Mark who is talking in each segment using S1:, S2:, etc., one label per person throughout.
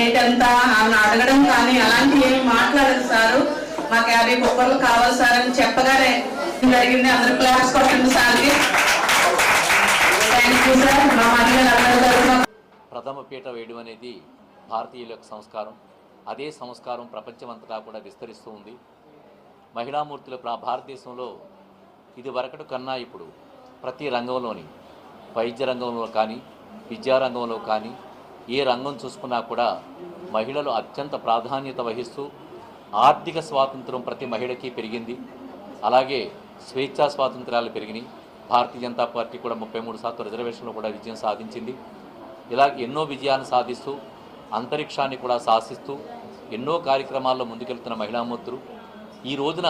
S1: Rate ఎంత ఆమెను అడగడం కానీ అలాంటి ఏమి మాట్లాడదు సారు. మాకు యాభై కుక్కర్లు కావాలి సార్ అని చెప్పగానే జరిగింది అందరూ క్లాస్ కొట్టండి సార్కి థ్యాంక్ యూ సార్ మా
S2: ప్రథమ పీట వేయడం అనేది భారతీయుల యొక్క సంస్కారం. అదే సంస్కారం ప్రపంచమంతటా కూడా విస్తరిస్తూ ఉంది. మహిళామూర్తులు భారతదేశంలో ఇది వరకటి కన్నా ఇప్పుడు ప్రతి రంగంలోని వైద్య రంగంలో కానీ విద్యారంగంలో కానీ ఏ రంగం చూసుకున్నా కూడా మహిళలు అత్యంత ప్రాధాన్యత వహిస్తూ ఆర్థిక స్వాతంత్రం ప్రతి మహిళకి పెరిగింది. అలాగే స్వేచ్ఛా స్వాతంత్రాలు పెరిగినాయి. భారతీయ జనతా పార్టీ కూడా ముప్పై మూడు శాతం రిజర్వేషన్లో కూడా విజయం సాధించింది. ఇలా ఎన్నో విజయాన్ని సాధిస్తూ అంతరిక్షాన్ని కూడా శాసిస్తూ ఎన్నో కార్యక్రమాల్లో ముందుకెళ్తున్న మహిళామూర్తులు ఈ రోజున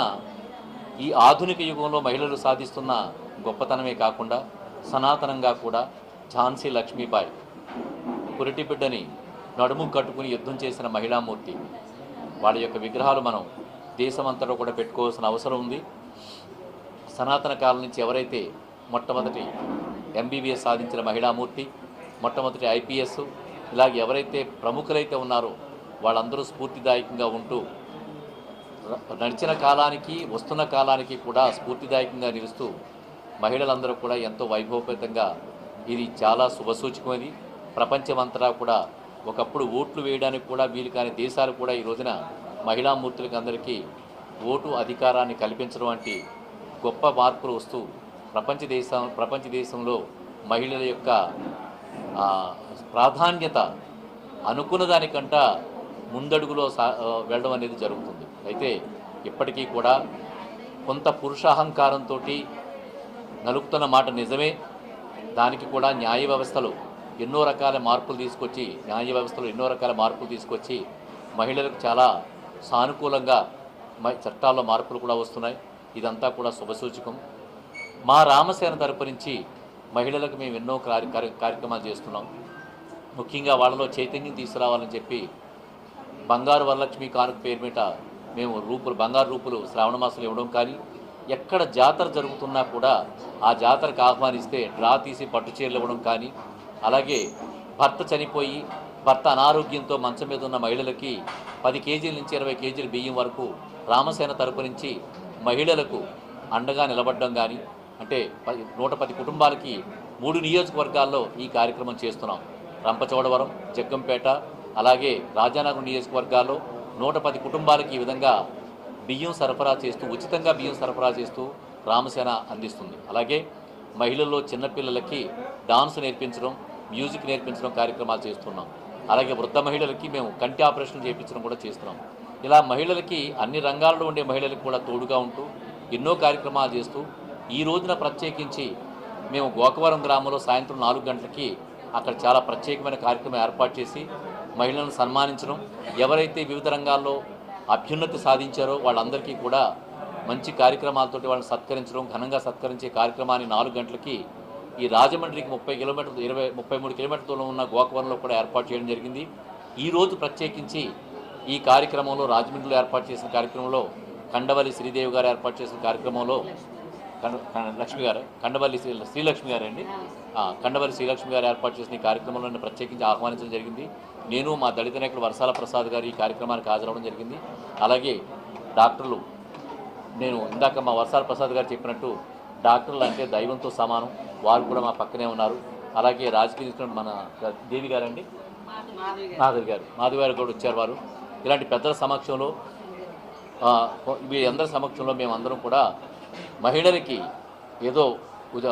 S2: ఈ ఆధునిక యుగంలో మహిళలు సాధిస్తున్న గొప్పతనమే కాకుండా సనాతనంగా కూడా ఝాన్సీ లక్ష్మీబాయి. పురిటి బిడ్డని నడుము కట్టుకుని యుద్ధం చేసిన మహిళామూర్తి. వాళ్ళ యొక్క విగ్రహాలు మనం దేశమంతటా కూడా పెట్టుకోవాల్సిన అవసరం ఉంది. సనాతన కాలం నుంచి ఎవరైతే మొట్టమొదటి ఎంబీబీఎస్ సాధించిన మహిళామూర్తి మొట్టమొదటి ఐపీఎస్ ఇలాగ ఎవరైతే ప్రముఖులైతే ఉన్నారో వాళ్ళందరూ స్ఫూర్తిదాయకంగా ఉంటూ నడిచిన కాలానికి వస్తున్న కాలానికి కూడా స్ఫూర్తిదాయకంగా నిలుస్తూ మహిళలందరూ కూడా ఎంతో వైభవపేతంగా ఇది చాలా శుభసూచకమైనది. ప్రపంచమంతటా కూడా ఒకప్పుడు ఓట్లు వేయడానికి కూడా వీలు కాని దేశాలు కూడా ఈ రోజున మహిళామూర్తులకు అందరికీ ఓటు అధికారాన్ని కల్పించడం వంటి గొప్ప మార్పులు వస్తూ ప్రపంచ దేశం ప్రపంచ దేశంలో మహిళల యొక్క ప్రాధాన్యత అనుకున్న దానికంట ముందడుగులో సా వెళ్ళడం అనేది జరుగుతుంది. అయితే ఇప్పటికీ కూడా కొంత పురుషాహంకారంతో నలుపుతున్న మాట నిజమే. దానికి కూడా న్యాయ వ్యవస్థలో ఎన్నో రకాల మార్పులు తీసుకొచ్చి న్యాయ వ్యవస్థలో ఎన్నో రకాల మార్పులు తీసుకొచ్చి మహిళలకు చాలా సానుకూలంగా మ- చట్టాల్లో మార్పులు కూడా వస్తున్నాయి. ఇదంతా కూడా శుభసూచకం. మా రామసేన తరపు నుంచి మహిళలకు మేము ఎన్నో కార్య కార్య- కార్యక్రమాలు చేస్తున్నాం. ముఖ్యంగా వాళ్ళలో చైతన్యం తీసుకురావాలని చెప్పి బంగారు వరలక్ష్మి కానుక పేరు మీద మేము రూపులు బంగారు రూపులు శ్రావణ మాసం ఇవ్వడం కానీ ఎక్కడ జాతర జరుగుతున్నా కూడా ఆ జాతరకు ఆహ్వానిస్తే డ్రా తీసి పట్టు చీరలు ఇవ్వడం కానీ అలాగే భర్త చనిపోయి భర్త అనారోగ్యంతో మంచం మీద ఉన్న మహిళలకి పది కేజీల నుంచి ఇరవై కేజీల బియ్యం వరకు రామసేన తరపు నుంచి మహిళలకు అండగా నిలబడడం కానీ అంటే పది నూట పది కుటుంబాలకి మూడు నియోజకవర్గాల్లో ఈ కార్యక్రమం చేస్తున్నాం. రంపచోడవరం జగ్గంపేట అలాగే రాజానగరం నియోజకవర్గాల్లో నూట పది కుటుంబాలకి ఈ విధంగా బియ్యం సరఫరా చేస్తూ ఉచితంగా బియ్యం సరఫరా చేస్తూ రామసేన అందిస్తుంది. అలాగే మహిళల్లో చిన్నపిల్లలకి డాన్స్ నేర్పించడం మ్యూజిక్ నేర్పించడం కార్యక్రమాలు చేస్తున్నాం. అలాగే వృద్ధ మహిళలకి మేము కంటి ఆపరేషన్ చేయించడం కూడా చేస్తున్నాం. ఇలా మహిళలకి అన్ని రంగాల్లో ఉండే మహిళలకు కూడా తోడుగా ఉంటూ ఎన్నో కార్యక్రమాలు చేస్తూ ఈ రోజున ప్రత్యేకించి మేము గోకవరం గ్రామంలో సాయంత్రం నాలుగు గంటలకి అక్కడ చాలా ప్రత్యేకమైన కార్యక్రమం ఏర్పాటు చేసి మహిళలను సన్మానించడం ఎవరైతే వివిధ రంగాల్లో అభ్యున్నతి సాధించారో వాళ్ళందరికీ కూడా మంచి కార్యక్రమాలతోటి వాళ్ళని సత్కరించడం ఘనంగా సత్కరించే కార్యక్రమాన్ని నాలుగు గంటలకి ఈ రాజమండ్రికి ముప్పై కిలోమీటర్లు ఇరవై ముప్పై మూడు కిలోమీటర్ల దూరం ఉన్న గోకవరంలో కూడా ఏర్పాటు చేయడం జరిగింది. ఈరోజు ప్రత్యేకించి ఈ కార్యక్రమంలో రాజమండ్రిలో ఏర్పాటు చేసిన కార్యక్రమంలో కండవల్లి శ్రీదేవి గారు ఏర్పాటు చేసిన కార్యక్రమంలో కండ- లక్ష్మి గారు కండవల్లి శ్రీ శ్రీలక్ష్మి గారు అండి. కండవల్లి శ్రీలక్ష్మి గారు ఏర్పాటు చేసిన ఈ కార్యక్రమంలో ప్రత్యేకించి ఆహ్వానించడం జరిగింది. నేను మా దళిత నాయకుడు వర్షాల ప్రసాద్ గారు ఈ కార్యక్రమానికి హాజరవడం జరిగింది. అలాగే డాక్టర్లు నేను ఇందాక మా వర్షాల ప్రసాద్ గారు చెప్పినట్టు డాక్టర్లు అంటే దైవంతో సమానం. వారు కూడా మా పక్కనే ఉన్నారు. అలాగే రాజకీయ తీసుకున్న మన దేవి గారండి? మాధవి గారు. మాధవి గారు కూడా వచ్చారు వారు. ఇలాంటి పెద్దల సమక్షంలో మీ అందరి సమక్షంలో మేమందరం కూడా మహిళలకి ఏదో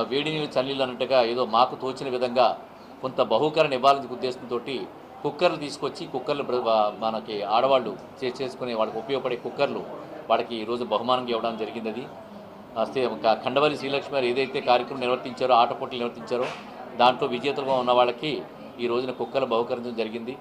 S2: వేడి నీళ్ళు చల్లీళ్ళు అన్నట్టుగా ఏదో మాకు తోచిన విధంగా కొంత బహుకరణ ఇవ్వాలని ఉద్దేశంతో కుక్కర్లు తీసుకొచ్చి కుక్కర్లు మనకి ఆడవాళ్ళు చే- చేసుకునే వాళ్ళకి ఉపయోగపడే కుక్కర్లు వాళ్ళకి ఈరోజు బహుమానంగా ఇవ్వడం జరిగింది అది. ఆ, ఖండవల్లి శ్రీలక్ష్మి గారు ఏదైతే కార్యక్రమం నిర్వర్తించారో ఆట పోటీలు నిర్వర్తించారో దాంట్లో విజేతలుగా ఉన్న వాళ్ళకి ఈ రోజున కుక్కలు బహుకరించడం జరిగింది.